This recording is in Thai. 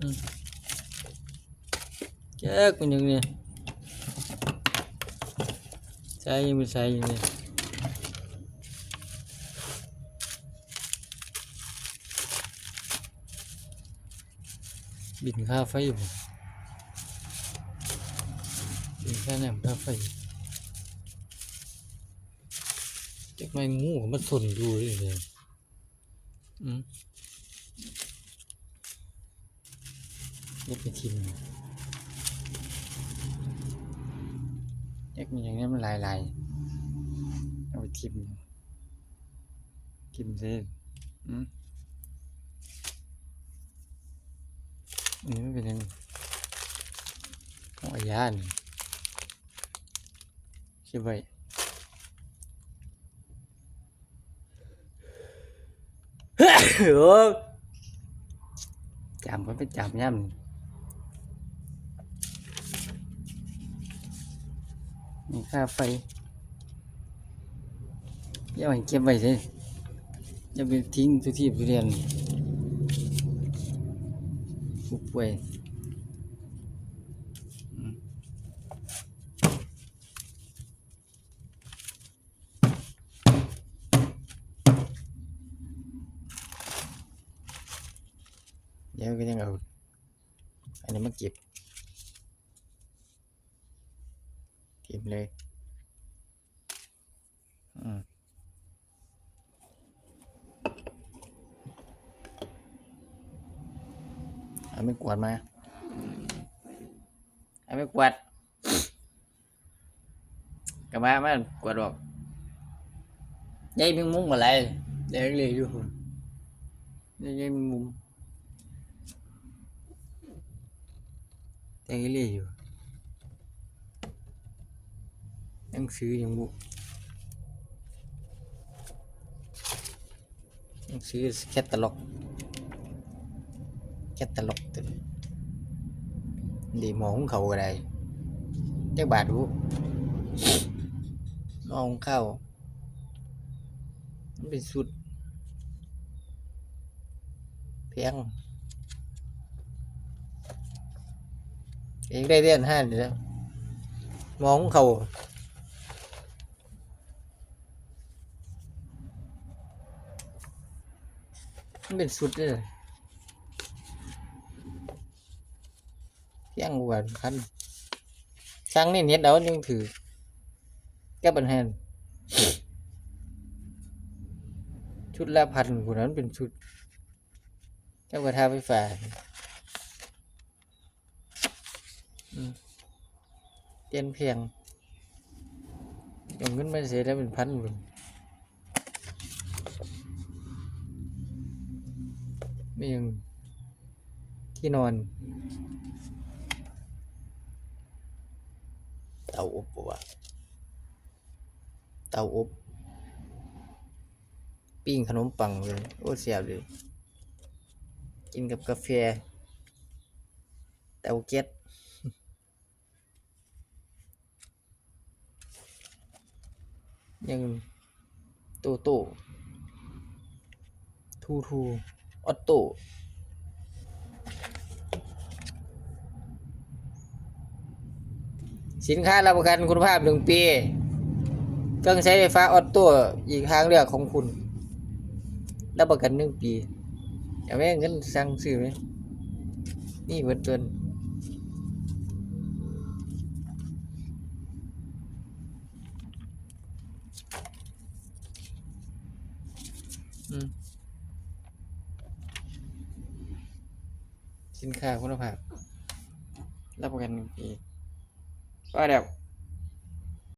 อืมแจ๊กมันยังเนี่ยใช้ยังไม่ใช้ยังเนี่ยบินค่าไฟอยู่บ่บินค่าน้ำค่าไฟจักไม่งูมันเย็บมันอย่างนี้มันลายลายเอาไปทิมทิมเส้นอืมอันนี้มันเป็นยังของอายานี่คิดไว้โอ้จำก็ไปจำย่ำ นี่ค่าไฟอย่าให้เก็บไว้สิอย่าไปทิ้งทุกที่ทุเรียนผู้ป่วยเดี๋ยวก็ยังเอาอันนี้มาเก็บ เก็บเลยอืมเอาไม่กวาดมาเอาไม่กวาดกลับมามันกวาดออกยายแมงมุมอะไรเดี๋ยวเรียกอยู่หุ่นยายแมงมุมแต่ก็เรียกอยู่ หนังสืออยังบุหนังสือแคตตาล็อกแคตตาล็อกตัวดีมอของเขาก็ได้จักบาทรู้หมอของเขามันเป็นสุดแพงเองได้เรียนห้าเดือนมองเขา มันเป็นสุดเลยเที่งกว่าคันช่างนี่เน็ตเอายังถือแก้ปัญหาชุดละพันกูนั้นเป็นชุดเจ้ากระทาไฟฟ้าเปลี่ยนเพียงเอาเงินไมาเสียได้เป็นพันบุญ ไม่ยังที่นอนเตาอบปะวะเตาอบปิ้งขนมปังเลย โอ้เสียบเลยกินกับกาแฟเตาเก็ตยังโตโต้ทูทู ออตโต้สินค้ารับประกันคุณภาพหนึ่งปี เครื่องใช้ไฟฟ้าออตโต้อีกทางเลือกของคุณ รับประกันหนึ่งปีอยากไหมเงินสั่งซื้อไหมนี่เบิดจนอืม สินค้าคุณภาพ รับประกันปีว่าแบบ